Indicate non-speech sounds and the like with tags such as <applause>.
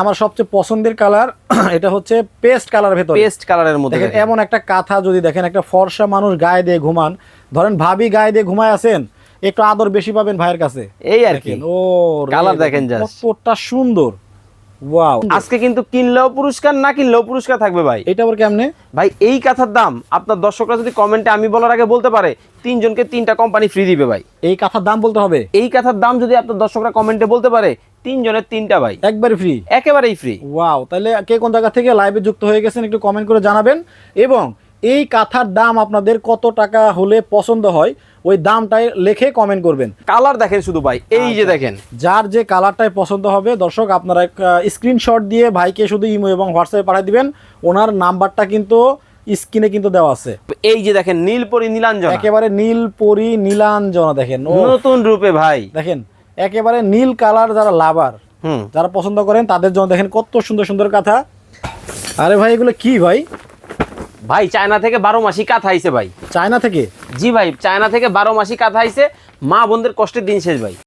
আমার সবচেয়ে পছন্দের কালার <clears throat> এটা হচ্ছে পেস্ট কালার ভেতর। পেস্ট কালারের মধ্যে। এমন একটা কাঁথা যদি দেখেন একটা ফর্সা মানুষ গায়ে দিয়ে ঘুমান ধরেন ভাবি গায়ে দিয়ে ঘুমায় আছেন একটু আদর বেশি পাবেন ভাইয়ের কাছে। এই আর কি। ও রে, Colour দেখেন। কতটা সুন্দর। ওয়াও আজকে কিন্তু কিনলেও পুরস্কার না কিনলেও পুরস্কার থাকবে ভাই। এটা আবার কেমনে? ভাই এই কাঁথার দাম আপনার দর্শকরা যদি কমেন্টে আমি বলার আগে বলতে পারে তিনজনকে তিনটা কোম্পানি ফ্রি দিবে ভাই। এই কাঁথার দাম বলতে হবে? এই কাঁথার দাম যদি আপনার দর্শকরা কমেন্টে বলতে পারে তিনজনের তিনটা ভাই একবারে ফ্রি একেবারেই ফ্রি ওয়াও তাহলে কে কোন জায়গা থেকে লাইভে যুক্ত হয়ে গেছেন একটু কমেন্ট করে জানাবেন। এবং এই কাঁথার দাম আপনাদের কত টাকা হলে পছন্দ হয় ওই দামটাই লেখে কমেন্ট করবেন। কালার দেখেন শুধু ভাই এই যে আচ্ছা। দেখেন। যার যে কালারটাই পছন্দ হবে দর্শক আপনারা স্ক্রিনশট দিয়ে ভাইকে শুধু ইমো এবং হোয়াটসঅ্যাপে পাঠিয়ে দিবেন। ওনার নাম্বারটা কিন্তু স্ক্রিনে কিন্তু দেওয়া আছে। এই যে দেখেন নীলপরি নীলাঞ্জন। একেবারে নীল পরি নীলাঞ্জনা দেখেন। নতুন রূপে ভাই। দেখেন একেবারে নীল কালার যারা লাভার হুম। যারা পছন্দ করেন তাদের জন্য দেখেন কত সুন্দর সুন্দর কাঁথা। আরে ভাই এগুলো কি ভাই? ভাই চায়না থেকে বারো মাসি কাঁথা আইছে ভাই। চায়না থেকে? জি ভাই চায়না থেকে বারো মাসি কাঁথা আইছে। মা বোনদের কষ্টের দিন শেষ ভাই।